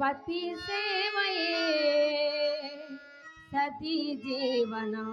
पति सेवये सती जीवनो।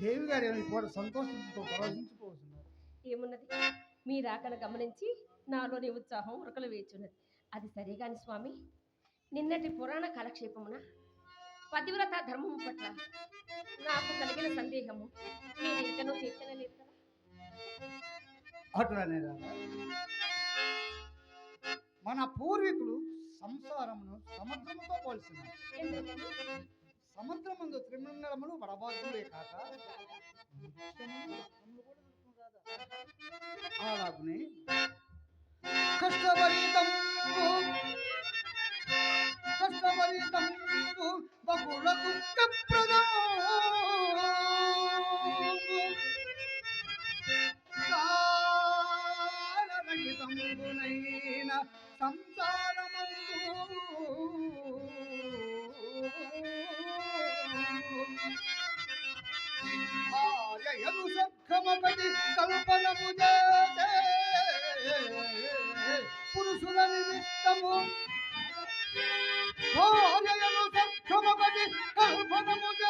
హేవిగా నేను ఇప్పుడు సంతోషంతో ప్రవహించుకోవచ్చు ఏమున్నది? మీ రాకను గమనించి నాలోని ఉత్సాహం ఉరకలు వేచున్నది అది సరే కాని స్వామి నిన్నటి పురాణ కాలక్షేపమున పతివ్రత ధర్మము పట్ల నాకు కలిగిన సందేహము మీరు మన పూర్వీకులు సంసారమును సముద్రముతో పోల్చున్నారు సముద్రమందు త్రిమంగళములు పడబాదులే కాక. అలాగుని కష్టపరితం కష్టపరితం బహుళ దుఃఖ సంసార గణపతి కల్పనము పురుషుల నిమిత్తము భోజయను సక్షమపతి కల్పనము చే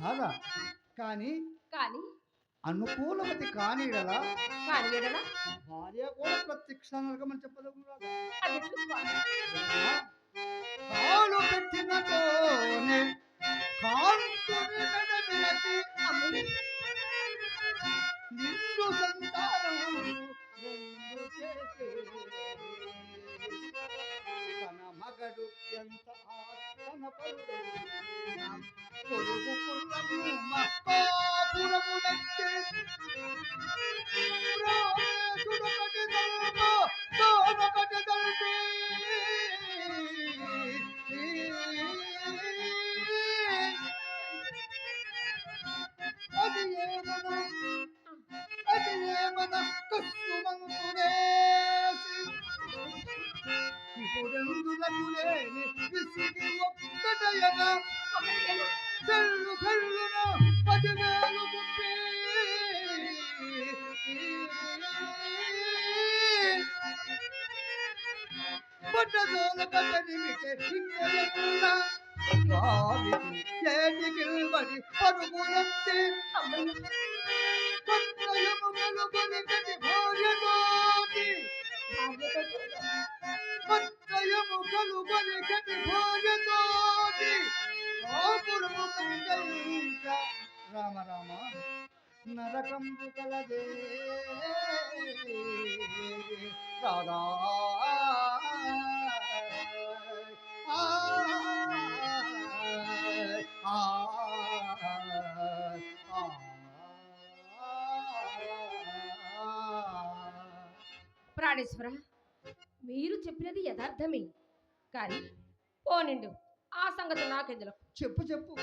రాదా కానీ కానీ అనుకూలమతి కాని ఎడల భార్య కూడా ప్రత్యక్ష నరకమని చెప్పదగు రాదా అదెట్లు స్వామి కాలు పెట్టినతోనే కాంతుని మెడ విరచి అమ్మయ్య నిండు సంతానం రెండు చేసే. తన మగడు ఎంత ఆస్తన పరుడు పొరుగు పుల్లము మక్కాపురము నచ్చే ప్రాణేశుడొకటి తల్ప తానొకటి తల్పి అది ఏమన అది ఏమన ఇప్పుడెందులకు లేని విసిగి ఒక్కటయగా? పెళ్ళు పెళ్ళున పదివేలు ముప్పి. పట్టదోల పట్టనిమిటే ఇంకెల్ల స్వామికి ఏటికి బడి పరుగులెత్తి అమ్మయ్య. పట్టయముగలు కొరికటి భార్యతోటి భార్యతో పట్టయముగలు కొరికటి భార్యతోటి రామ రామ నరకంబు కలదే. రాధా. ప్రాణేశ్వర మీరు చెప్పినది యథార్థమే. కానీ పోనిండు ఆ సంగతి నాకెందులో చెప్పు చెప్పు.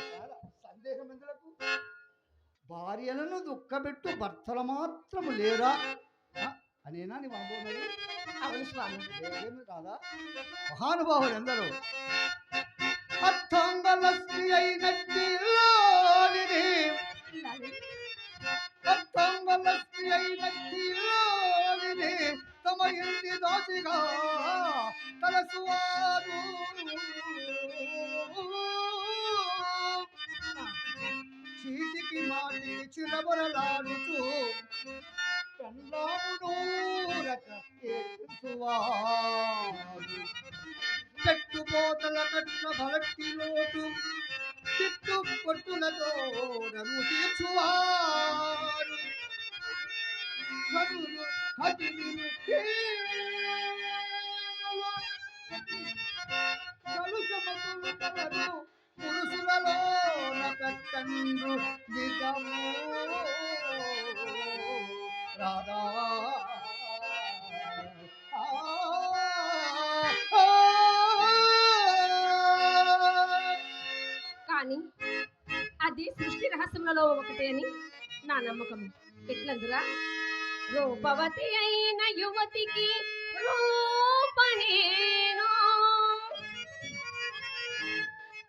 సందేహం ఎందులకు? భార్యలను దుఃఖపెట్టు భర్తలు మాత్రము లేరా? అనేనా నీ అనుభవం అవును స్వామి. కాదా? మహానుభావులు ఎందరూ? అయినట్టి అయినట్టి లాలిని తమ ఇంటి దాచిగా తలసువారు చీటికి మాటి చిలబరలాడుతూ పెళ్ళాముడూరక ఏడ్చువారు పెట్టుపోతల కట్ల బలట్టి లోటు చెట్టు పొట్టులతో నన్ను తీర్చువారు పురుషులలో నకండ్రు నిజము రాధా కానీ అది సృష్టి రహస్యములలో ఒకటి అని నా నమ్మకం. ఎట్లందురా? రూపవతి అయిన యువతికి రూపహీనో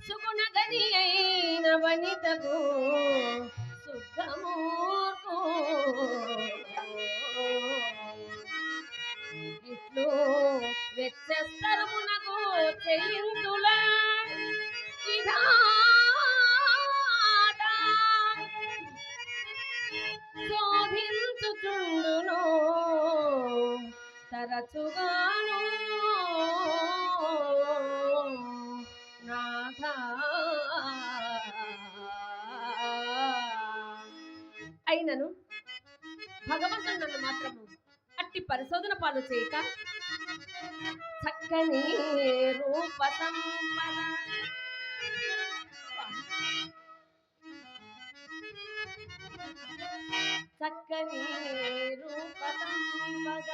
సుగుణగరి చక్కని అయిన వనితకు శుద్ధమూర్కు ఇట్లు వెచ్చస్తరమునకు చెయ్యింతుల విధాత. శోధించుచుండును తరచుగాను నాథ అయినను భగవంతుడు నన్ను మాత్రము అట్టి పరిశోధన పాలు చేయక చక్కని రూప సంపద. చక్కని రూప సంపద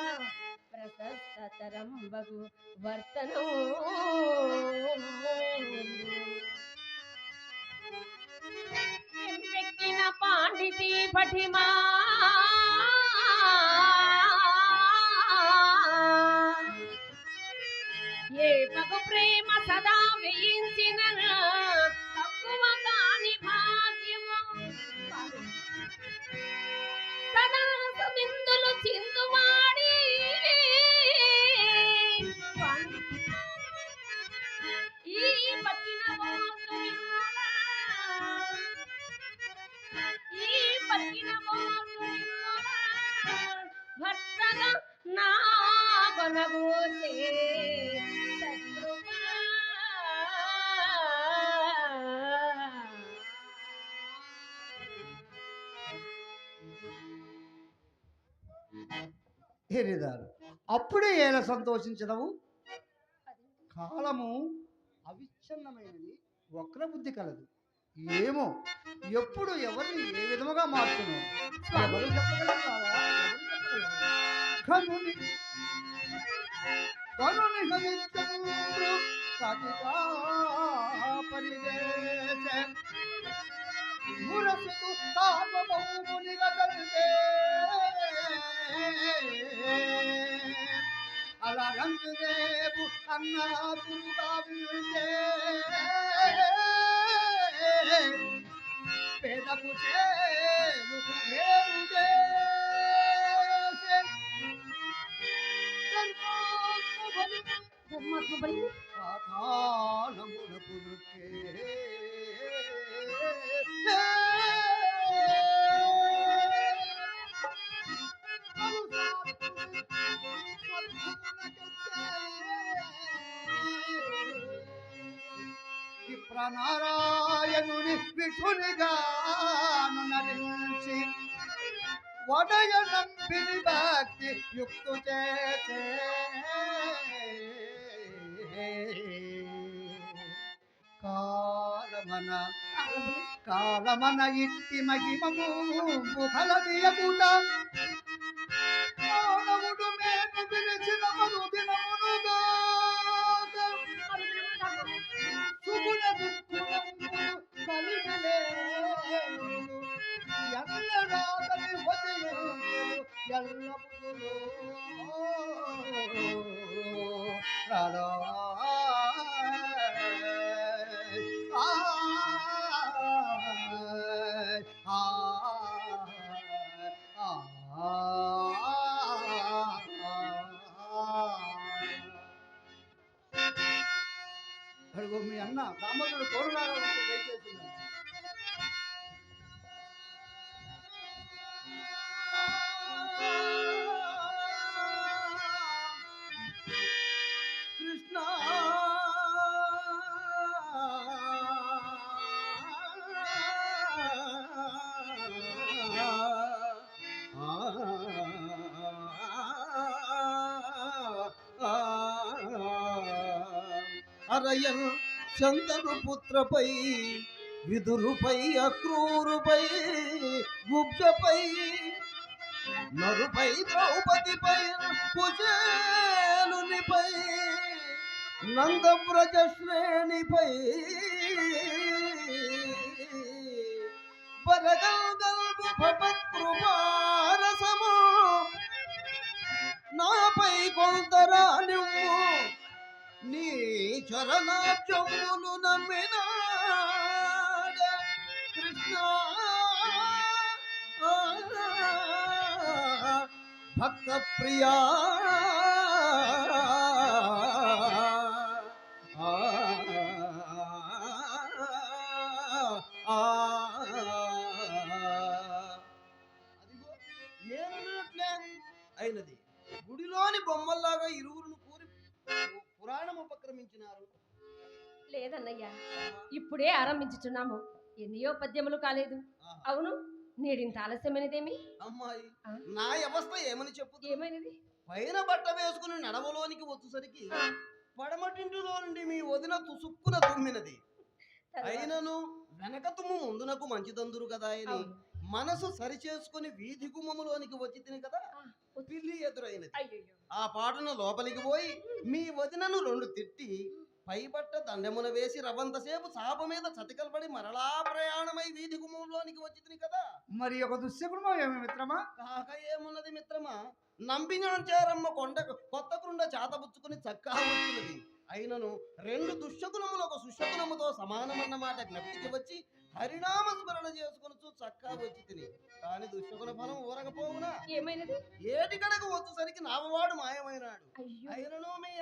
ప్రశస్తతరంబగు వర్తనం. ఎంపెక్కిన పాండితి పఠిమా ఏ పగు ప్రేమ సదా వేయించిన నా హెరిదారు అప్పుడే ఏల సంతోషించదవు కాలము అవిచ్ఛిన్నమైనది వక్రబుద్ధి కలదు. ఏమో ఎప్పుడు ఎవరిని ఏ విధముగా మార్చును? కనుని కనుని హరిచంద్రు మురసుతు అలా రంగు అన్నాతులుగా వీழ்చే వడయ నంబిని భక్తి యుక్తు చేసే. కాలమన కాలమన ఇట్టి మహిమము కలదియకుట అన్న రామచంద్రుడు కోరులాగా దయచేసి కృష్ణ అరయన్ చందను పుత్రపై విదురుపై అక్రూరుపై గుబ్జపై నరుపై ద్రౌపదిపై కుచేలునిపై నందవ్రజ శ్రేణిపై బరగల్గల్గు నాపై కొంతరా చరణాబ్జమును నమ్మినాడ. కృష్ణ. భక్త ప్రియా. లేదన్నయ్యా ఇప్పుడే ఆరంభించుచున్నాము ఎన్నయో పద్యములు కాలేదు. అవును నేడింత ఆలస్యమైనదేమి అమ్మాయి? నా అవస్థ ఏమని చెప్పుదు ఏమైనది పైన బట్ట వేసుకుని నడవలోనికి వచ్చేసరికి పడమటింటిలో నుండి మీ వదిన తుసుక్కున తుమ్మినది? అయినను వెనక తుమ్ము ముందునకు మంచిదందురు కదా అని. మనసు సరిచేసుకుని వీధి గుమ్మములోనికి వచ్చి తిని కదా పిల్లి ఎదురైనది. ఆ పాటను లోపలికి పోయి మీ వదినను రెండు తిట్టి పైబట్ట దండెమున వేసి రవంతసేపు చాప మీద చతికలపడి మరలా ప్రయాణమై వీధి గుమ్మంలోనికి వచ్చి తిని కదా. మరి ఒక దుశ్శకుడు ఏమి మిత్రమా? కాక ఏమున్నది మిత్రమా? నంబినాంచారమ్మ కొండ కొత్త కృండ చేతబుచ్చుకుని చక్కా వచ్చినది. అయినను రెండు దుశ్శకునములు ఒక సుశకునముతో సమానమన్నమాట జ్ఞప్తికి వచ్చి హరినామ స్మరణ చేసుకుని చక్కా వచ్చి తిని. కాని దుశ్శకున ఫలం ఊరకపోవునా? ఏమైనది? ఏటి కడకు వచ్చేసరికి నామవాడు మాయమైనాడు. అయినను మీ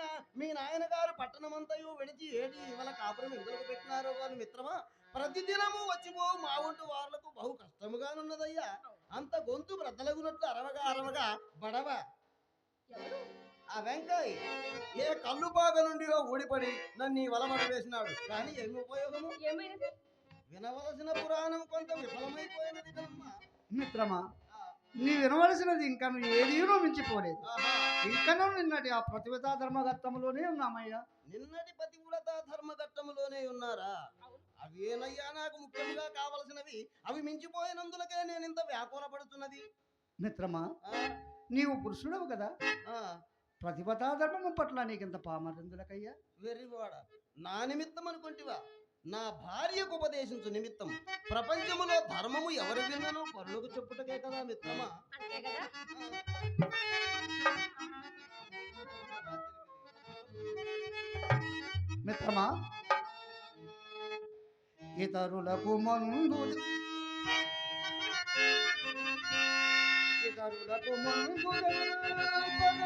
మీ నాయనగారు పట్టణమంతయు విడిచి ఏటి ఇవాళ కాపురం ఎందుకు పెట్టినారో అని మిత్రమా? ప్రతిదినము వచ్చిపో మా ఒంటి వారులకు బహు కష్టముగానున్నదయ్యా. అంత గొంతు బ్రద్దలగునట్లు అరవగా అరవగా బడవ? ఆ వెంకయ్య ఏ కళ్ళు బాగ నుండి ఊడిపడి నన్ను ఈ వలమడ వేసినాడు. కానీ ఏమి ఉపయోగము? ఏమైనది? వినవలసిన పురాణం కొంత విఫలమైపోయినది కదమ్మా. మిత్రమా నీ వినవలసినది ఇంకా నువ్వు ఏదీనో మించిపోలేదు. ఇంకనూ నిన్నటి ఆ ప్రతిభతా ధర్మగత్తములోనే ఉన్నామయ్యా. నిన్నటి పతివ్రత ధర్మఘట్టములోనే ఉన్నారా? అవేనయ్యా నాకు ముఖ్యంగా కావలసినవి అవి మించిపోయినందులకే నేను ఇంత వ్యాకుల పడుతున్నది మిత్రమా నీవు పురుషుడవు కదా. ఆ, ప్రతిభతా ధర్మము పట్ల నీకింత పామరందులకయ్యా? వెర్రివాడ నా నిమిత్తం అనుకుంటివా నా భార్యకు ఉపదేశించు నిమిత్తం ప్రపంచములో ధర్మము ఎవరు విన్నను పరులకు చెప్పుటకే కదా మిత్రమా? మిత్రమా? ఇతరులకు మందు ఇతరులకు మందు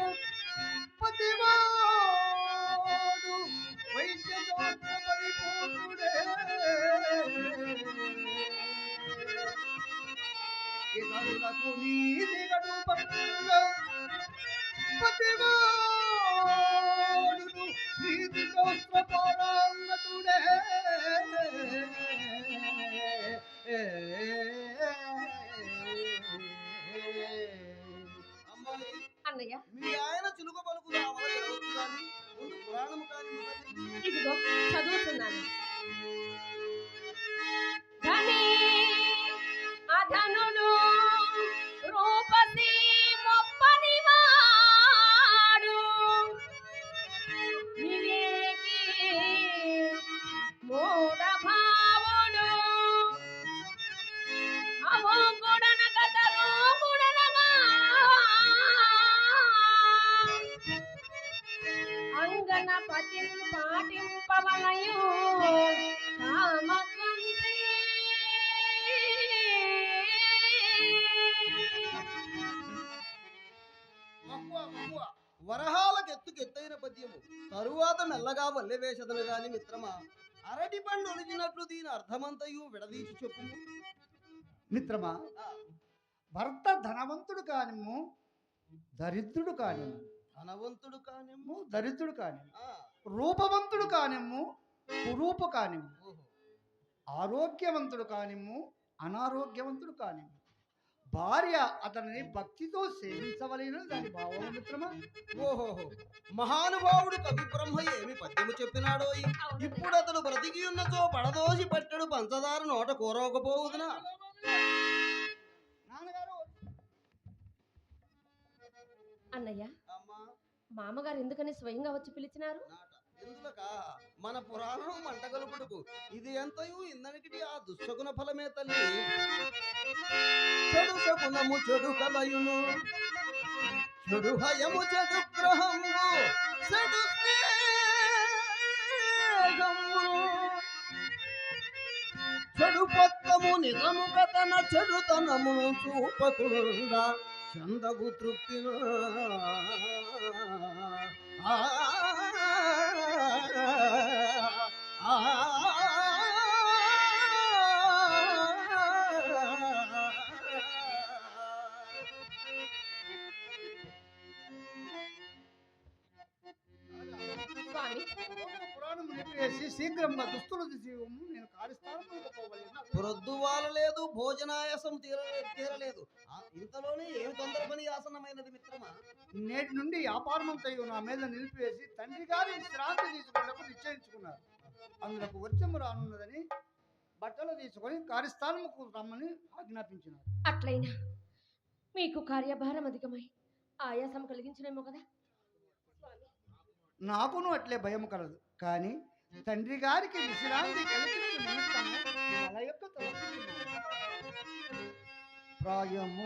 మెల్లగా వల్లె వేసదను గాని మిత్రమా? అరటి పండు ఒలిచినట్లు దీని అర్థమంతయు విడదీసి చెప్పుము మిత్రమా? భర్త ధనవంతుడు కానిమ్ము దరిద్రుడు కానిమ్ము. ధనవంతుడు కానేమో దరిద్రుడు ఆ, రూపవంతుడు కానిమ్ము కురూపు కానిమ్ము. ఓహో. ఆరోగ్యవంతుడు కానిమ్ము అనారోగ్యవంతుడు కానిమ్ము. భార్య అతనిని భక్తితో సేవించవలెనని దాని భావం మిత్రమా ఓహోహో. మహానుభావుడు కవి బ్రహ్మ ఏమి పద్యము చెప్పినాడో? ఇప్పుడు అతడు బ్రతికి ఉన్నచో పడదోసి పట్టెడు పంచదార నోట కూరవకపోవుదునా అన్నయ్య మామగారు ఎందుకని స్వయంగా వచ్చి పిలిచినారు? ఎందులక? మన పురాణం మంటగలుపుడుకు ఇది ఎంతయు ఇందనికి ఆ దుశ్శగుణ ఫలమే తల్లి. చెడు శకునము చెడు కలయును. చెడు హయము చెడు గ్రహము చెడు చెడు పక్క నిజము కథన తన చెడుతనమును చూపకుండా చందగు తృప్తి ఆ దుస్తులు నేను పోవలేను ప్రొద్దువాల లేదు భోజనాయాసం తీర తీరలేదు. ఆ, ఇంతలోనే ఏమి తొందర పని ఆసనమైనది మిత్రమా? నేటి నుండి వ్యాపారమంతయు నా మీద నిలిపివేసి తండ్రి గారి విశ్రాంతి తీసుకున్నకు నిశ్చయించుకున్నారు. అందులకు వర్చము రానున్నదని బట్టలు తీసుకొని కార్యస్థానముకు రమ్మని ఆజ్ఞాపించినారు. అట్లయినా మీకు కార్యభారం అధికమై ఆయాసం కలిగించడేమో కదా? స్వామి నాకును అట్లే భయం కలదు. కానీ తండ్రి గారికి విశ్రాంతి కలిగించు నిమిత్తము తల యొక్క. ప్రాయము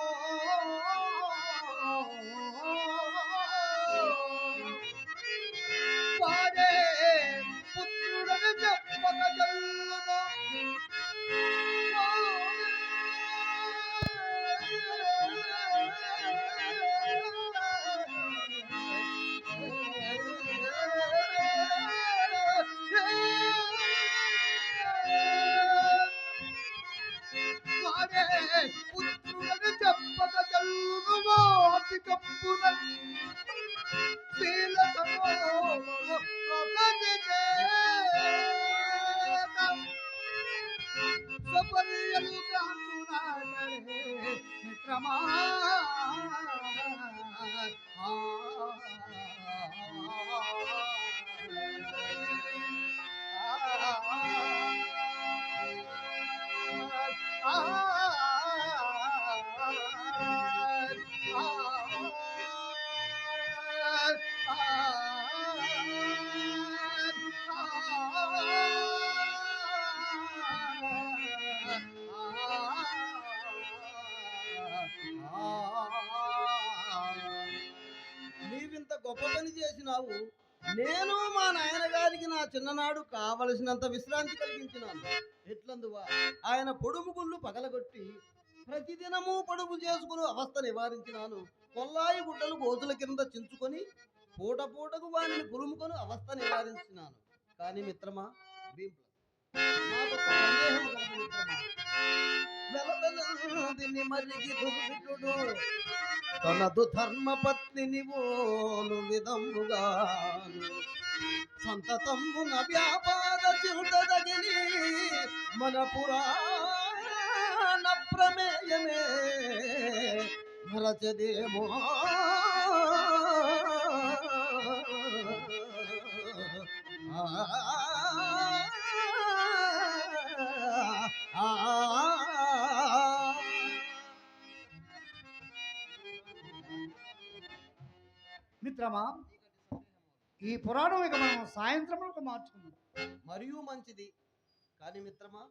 గొప్ప పని చేసినావు నేను మా నాయన గారికి నా చిన్ననాడు కావలసినంత విశ్రాంతి కలిగించినాను. ఎట్లందువా? ఆయన పొడుము గుళ్ళు పగలగొట్టి ప్రతిదినము పొడుపు చేసుకుని అవస్థ నివారించినాను. కొల్లాయి గుడ్డలు గోతుల కింద చించుకొని పూట పూటకు వారిని పులుముకొని అవస్థ నివారించినాను. కానీ మిత్రమా భీమ్ నాకు సందేహం మిత్రమా. వెలవెలదిని మరిగి దుర్విటుడు తనదు ధర్మపత్నిని ఓలు విధముగా సంతతంబున వ్యాపార చిరుతగిలి మన పురాణ ప్రమేయమే మరచదేమో. ఆ మిత్రమా ఈ పురాణం ఇక మనం సాయంత్రం మార్చుకుందాం. మరియు మంచిది. కానీ మిత్రమా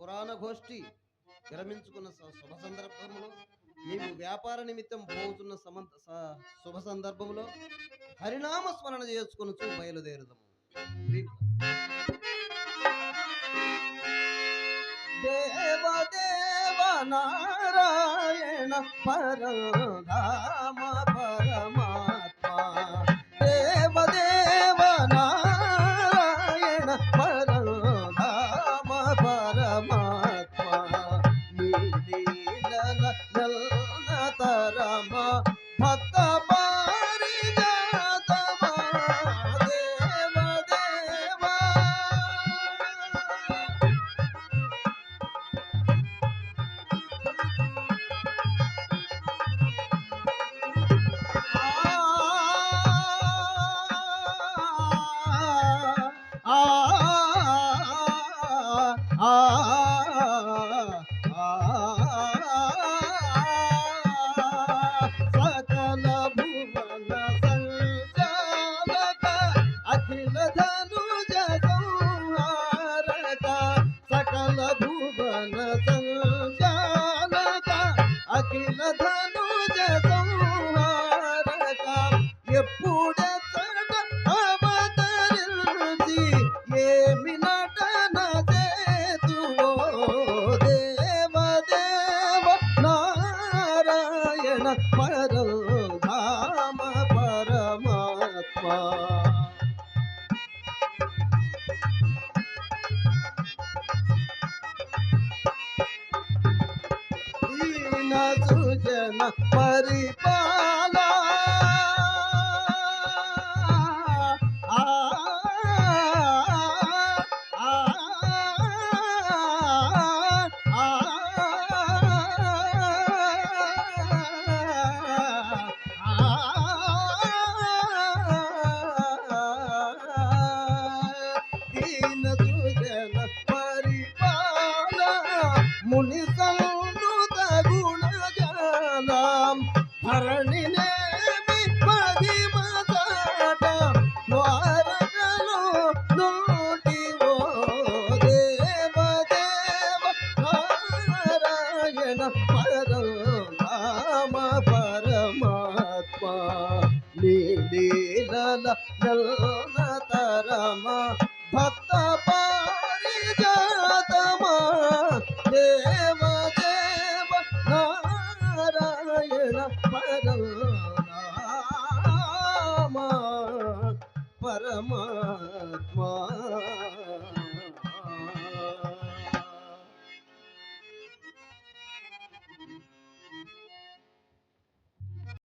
పురాణ గోష్ఠి విరమించుకున్న శుభ సందర్భంలో మేము వ్యాపార నిమిత్తం పోతున్న సమంత స- శుభ సందర్భంలో హరినామ స్మరణ చేసుకుని చూ బయలుదేరుదాము. దేవ దేవ నారాయణ పరధామ